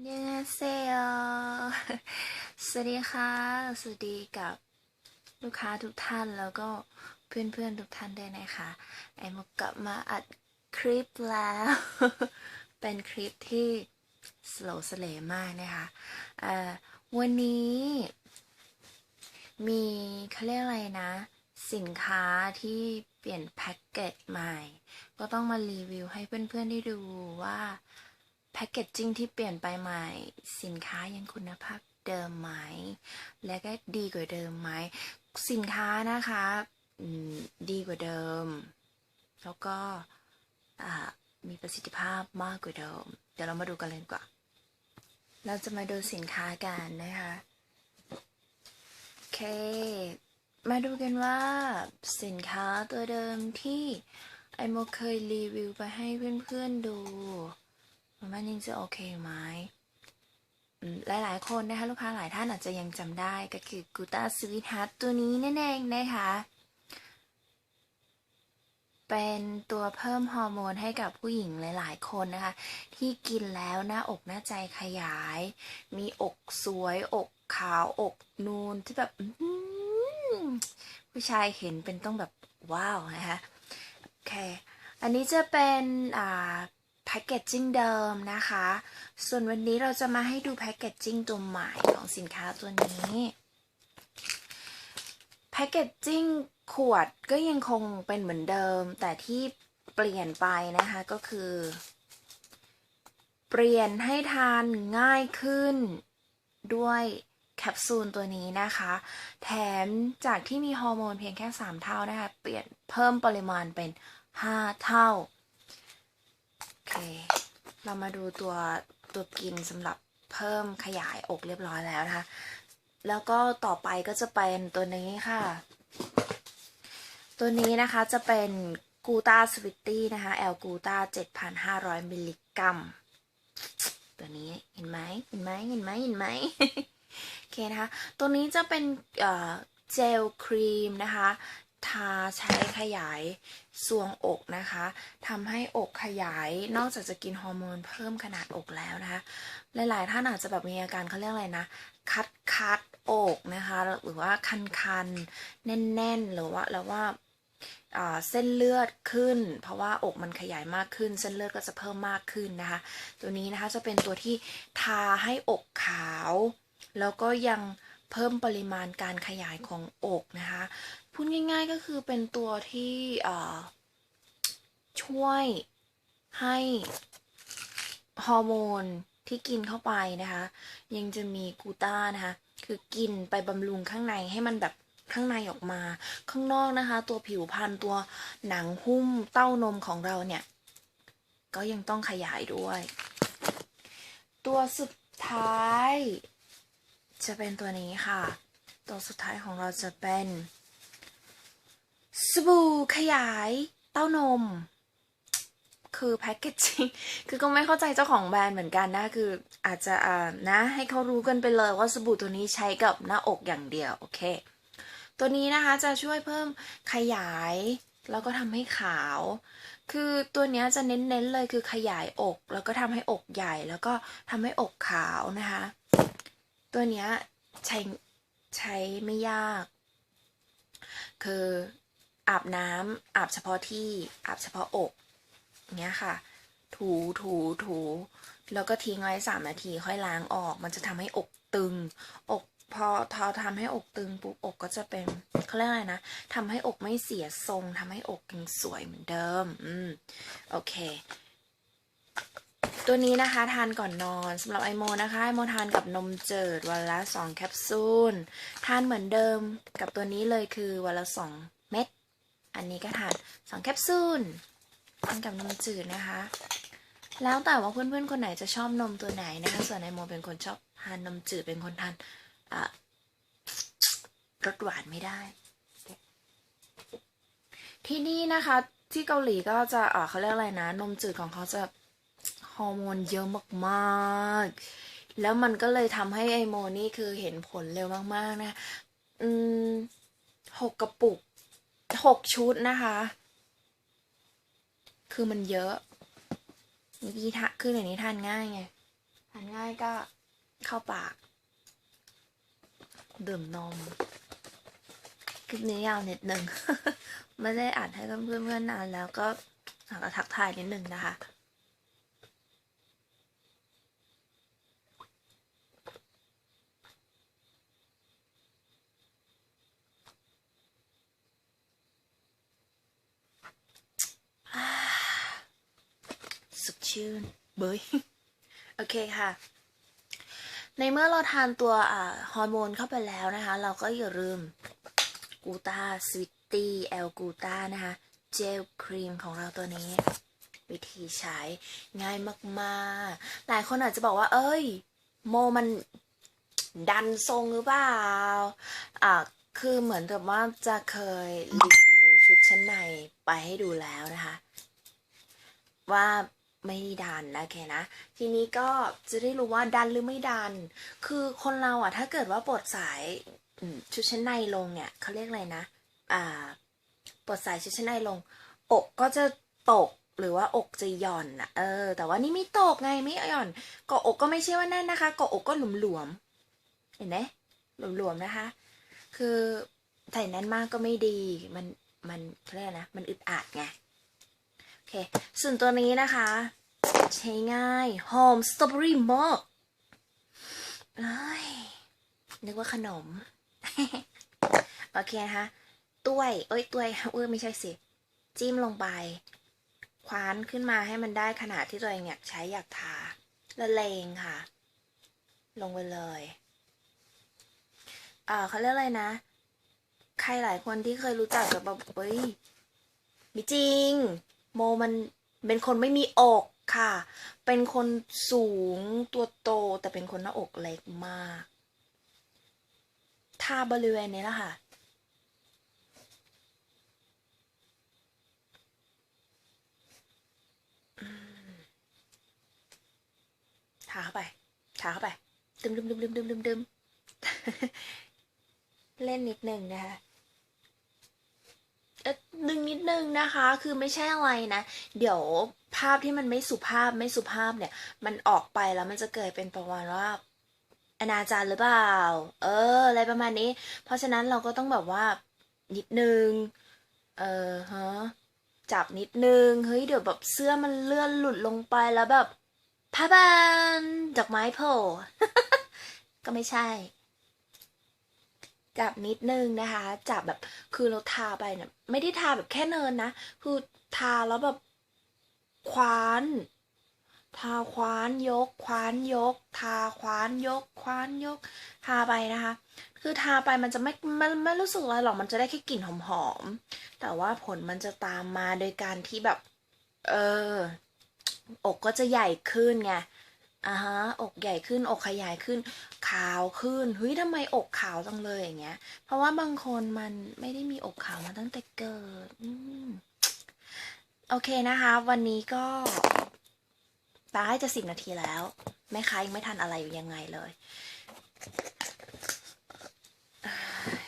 เนเซโอสวัสดีค่ะ สวัสดีกับลูกค้าทุกท่านแล้วก็เพื่อนๆทุกท่านด้วยนะคะ ไอมกลับมาอัดคลิปแล้ว เป็นคลิปที่สโลสเลมากนะคะอ่อวันนี้ มีเขาเรียกอะไรนะ สินค้าที่เปลี่ยนแพ็กเกจใหม่ ก็ต้องมารีวิวให้เพื่อนๆได้ดูว่า แพคเกจจิ้งที่เปลี่ยนไปใหม่ สินค้ายังคุณภาพเดิมไหม และก็ดีกว่าเดิมไหม สินค้านะคะดีกว่าเดิม แล้วก็มีประสิทธิภาพมากกว่าเดิม เดี๋ยวเรามาดูกันเลยดีกว่า เราจะมาดูสินค้ากันนะคะ โอเค มาดูกันว่าสินค้าตัวเดิมที่ไอโมเคยรีวิวไปให้เพื่อนๆดู มันยังจะโอเคไหมหลายๆ คนนะคะลูกค้าหลายท่านอาจจะยังจำได้ก็คือกูต้าสวีทฮัตตัวนี้นั่นเองนะคะ เป็นตัวเพิ่มฮอร์โมนให้กับผู้หญิงหลายๆ คนนะคะ ที่กินแล้วหน้าอกหน้าใจขยาย มีอกสวยอกขาวอกนูนที่แบบผู้ชายเห็นเป็นต้องแบบว้าวนะคะโอเค อันนี้จะเป็นอ่า แพคเกจจิ้งเดิมนะคะ ส่วนวันนี้เราจะมาให้ดูแพคเกจจิ้งตัวใหม่ของสินค้าตัวนี้ แพคเกจจิ้งขวดก็ยังคงเป็นเหมือนเดิม แต่ที่เปลี่ยนไปนะคะก็คือ เปลี่ยนให้ทานง่ายขึ้นด้วยแคปซูลตัวนี้นะคะ แถมจากที่มีฮอร์โมนเพียงแค่ 3 เท่านะคะ เปลี่ยนเพิ่มปริมาณเป็น 5 เท่า เค เรามาดูตัวตัวกินสำหรับเพิ่มขยายอกเรียบร้อยแล้วนะคะ แล้วก็ต่อไปก็จะเป็นตัวนี้ค่ะ ตัวนี้นะคะจะเป็นกูตาสวิตตี้นะคะแอลกูตา7,500 มิลลิกรัม ตัวนี้เห็นไหมเห็นไหมเห็นไหมเห็นไหมโอเคนะคะ ตัวนี้จะเป็นเอ่อเจลครีมนะคะ ทาใช้ขยายทรวงอกนะคะทำให้อกขยายนอกจากจะกินฮอร์โมนเพิ่มขนาดอกแล้วนะคะ หลายๆท่านอาจจะแบบมีอาการเขาเรียกอะไรนะ คัดคัดอกนะคะ หรือว่าคันคันๆแน่นๆ หรือว่าแล้วว่าเส้นเลือดขึ้น เพราะว่าอกมันขยายมากขึ้น เส้นเลือดก็จะเพิ่มมากขึ้นนะคะ ตัวนี้นะคะจะเป็นตัวที่ทาให้อกขาว แล้วก็ยัง เพิ่มปริมาณการขยายของอกนะคะ พูดง่ายๆก็คือเป็นตัวที่ช่วยให้ฮอร์โมนที่กินเข้าไปนะคะ ยังจะมีกูต้านะคะ คือกินไปบำรุงข้างในให้มันแบบข้างในออกมา ข้างนอกนะคะ ตัวผิวพรรณตัวหนังหุ้มเต้านมของเราเนี่ย ก็ยังต้องขยายด้วย ตัวสุดท้าย จะเป็นตัวนี้ค่ะ ตัวสุดท้ายของเราจะเป็นสบู่ขยายเต้านม คือแพ็กเกจจิ้งคือก็ไม่เข้าใจเจ้าของแบรนด์เหมือนกันนะ คืออาจจะอ่านะ ให้เขารู้กันไปเลยว่าสบู่ตัวนี้ใช้กับหน้าอกอย่างเดียว โอเค ตัวนี้นะคะจะช่วยเพิ่มขยาย แล้วก็ทำให้ขาว คือตัวนี้จะเน้นๆเลยคือขยายอก แล้วก็ทำให้อกใหญ่ แล้วก็ทำให้อกขาวนะคะ ตัวเนี้ยใช้ใช้ไม่ยาก คืออาบน้ำอาบเฉพาะที่อาบเฉพาะอกอย่างเงี้ยค่ะ ถูถูถูแล้วก็ทิ้งไว้สามนาทีค่อยล้างออก มันจะทำให้อกตึง อกพอทอทำให้อกตึงปุ๊บอกก็จะเป็นเขาเรียกอะไรนะทำให้อกไม่เสียทรงทำให้อกยังสวยเหมือนเดิม อืม โอเค ตัวนี้นะคะทานก่อนนอนสำหรับไอโมนะคะไอโมทานกับนมเจิดวันละสองแคปซูล ทานเหมือนเดิมกับตัวนี้เลยคือวันละสองเม็ด อันนี้ก็ทานสองแคปซูลทานกับนมจืดนะคะ แล้วแต่ว่าเพื่อนๆคนไหนจะชอบนมตัวไหนนะคะ ส่วนไอโมเป็นคนชอบทานนมจืดเป็นคนทานรสหวานไม่ได้ ที่นี่นะคะที่เกาหลีก็จะเอ่อเขาเรียกอะไรนะ นมจืดของเขาจะ ฮอร์โมนเยอะมากๆ แล้วมันก็เลยทำให้ไอโมนี่คือเห็นผลเร็วมากๆนะ อืมหกกระปุกหกชุดนะคะ คือมันเยอะเมื่อกี้ทะคืออย่างนี้ทานง่ายไงทานง่ายก็เข้าปาก ดื่มนมคลิปนี้ยาวนิดหนึ่งไม่ได้อ่านให้เพื่อนๆนานแล้วก็หากทักทายนิดหนึ่งนะคะ อ่าสด ชื่น เบยโอเคค่ะ ในเมื่อเราทานตัวฮอร์โมนเข้าไปแล้วนะคะ เราก็อย่าลืมกูตาสวิตตี้แอลกูตานะคะ เจลครีมของเราตัวนี้ วิธีใช้ง่ายมากๆ หลายคนอาจจะบอกว่า เอ้ย โมมันดันทรงหรือเปล่า อะคือเหมือนกับว่าจะเคยรีวิวชุดชั้นในไปให้ดูแล้วนะคะ ว่า ไม่ดันนะโอเคนะ ทีนี้ก็จะได้รู้ว่าดันหรือไม่ดัน คือคนเราอะ ถ้าเกิดว่าปลดสายชุดชั้นในลงเนี่ยเขาเรียกอะไรนะ อ่าปลดสายชุดชั้นในลง อกก็จะตกหรือว่าอกจะหย่อนอะเออ แต่ว่านี่ไม่ตกไงไม่หย่อนเกาะอกก็ไม่ใช่ว่าแน่นนะคะเกาะอกก็หลวมๆเห็นไหมหลวมๆนะคะ คือใส่แน่นมากก็ไม่ดี มันมันเขาเรียกนะ มันอึดอัดไง เค ส่วนตัวนี้นะคะ ใช้ง่าย หอมสตรอเบอรี่มากยนึกว่าขนม โอเคนะคะต้วย เอ้ยต้วยเอ้ยไม่ใช่สิ จิ้มลงไป คว้านขึ้นมาให้มันได้ขนาดที่ตัวเองอยากใช้อยากทาละเลงค่ะ ลงไปเลย เอ่าเขาเรียกอะไรนะ ใครหลายคนที่เคยรู้จักกับแบบเฮ้ย ไม่จริง โมมันเป็นคนไม่มีอกค่ะ เป็นคนสูงตัวโตแต่เป็นคนหน้าอกเล็กมากทาบริเวณนี้แหละค่ะ ทาเข้าไป ทาเข้าไป ดึมดึมดึมดึมดึมดึมดึมเล่นนิดหนึ่งนะคะเอ๊ะดึ นึงนะคะ คือไม่ใช่อะไรนะ เดี๋ยวภาพที่มันไม่สุภาพไม่สุภาพเนี่ย มันออกไปแล้วมันจะเกิดเป็นประมาณว่าอนาจารหรือเปล่า เออ อะไรประมาณนี้ เพราะฉะนั้นเราก็ต้องแบบว่านิดนึง เออฮะ จับนิดนึง เฮ้ย เดี๋ยวแบบเสื้อมันเลื่อนหลุดลงไปแล้วแบบผ้าบานดอกไม้โผล่ก็ไม่ใช่ จับนิดนึงนะคะ จับแบบคือเราทาไปเนี่ยไม่ได้ทาแบบแค่เนินนะ คือทาแล้วแบบคว้านทาคว้านยก คว้านยก ทาคว้านยก คว้านยก ทาไปนะคะ คือทาไปมันจะไม่ไม่ไม่รู้สึกอะไรหรอกมันจะได้แค่กลิ่นหอมๆแต่ว่าผลมันจะตามมาโดยการที่แบบ เออ อกก็จะใหญ่ขึ้นไง อ่าฮะอกใหญ่ขึ้นอกขยายขึ้น ขาวขึ้นเฮ้ยทำไมอกขาวจังเลยอย่างเงี้ย เพราะว่าบางคนมันไม่ได้มีอกขาวมาตั้งแต่เกิดอืมโอเคนะคะ วันนี้ก็ตายจะสิบนาทีแล้วแม่ค้ายังไม่ทันอะไรอยู่ยังไงเลยเอ้ย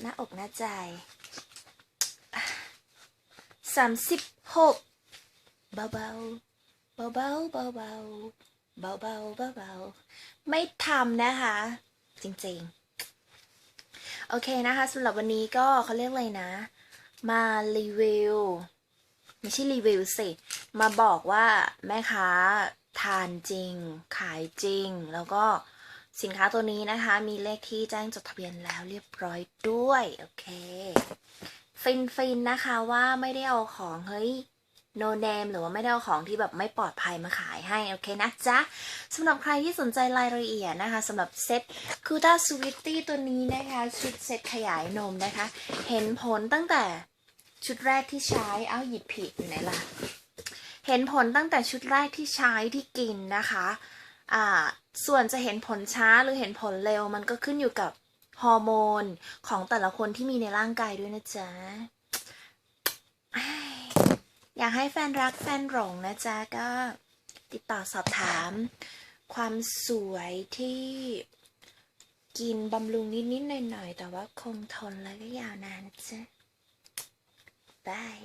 หน้าอกหน้าใจสามสิบหกเบาๆเบาๆเบาๆ เบาๆเบาๆเบาไม่ทำนะคะ จริงๆ โอเคนะคะสำหรับวันนี้ก็เขาเรียกอะไรนะ มารีวิวไม่ใช่รีวิวสิ มาบอกว่าแม่ค้าทานจริง ขายจริง แล้วก็สินค้าตัวนี้นะคะ มีเลขที่แจ้งจดทะเบียนแล้วเรียบร้อยด้วย โอเค ฟินฟินนะคะว่าไม่ได้เอาของเฮ้ย no name หรือว่าไม่ได้เอาของที่แบบไม่ปลอดภัยมาขายให้ โอเคนะจ๊ะสำหรับใครที่สนใจรายละเอียดนะคะสำหรับเซ็ตคูต้าสวิตตี้ตัวนี้นะคะ ชุดเซ็ตขยายนมนะคะ เห็นผลตั้งแต่ชุดแรกที่ใช้เอ้าหยิบผิดไหนล่ะ เห็นผลตั้งแต่ชุดแรกที่ใช้ที่กินนะคะอ่าส่วนจะเห็นผลช้าหรือเห็นผลเร็วมันก็ขึ้นอยู่กับฮอร์โมนของแต่ละคนที่มีในร่างกายด้วยนะจ๊ะ อยากให้แฟนรักแฟนหลงนะจ๊ะ ก็ติดต่อสอบถาม ความสวยที่กินบำรุงนิด ๆ หน่อย ๆ แต่ว่าคงทนและก็ยาวนานนะจ๊ะบาย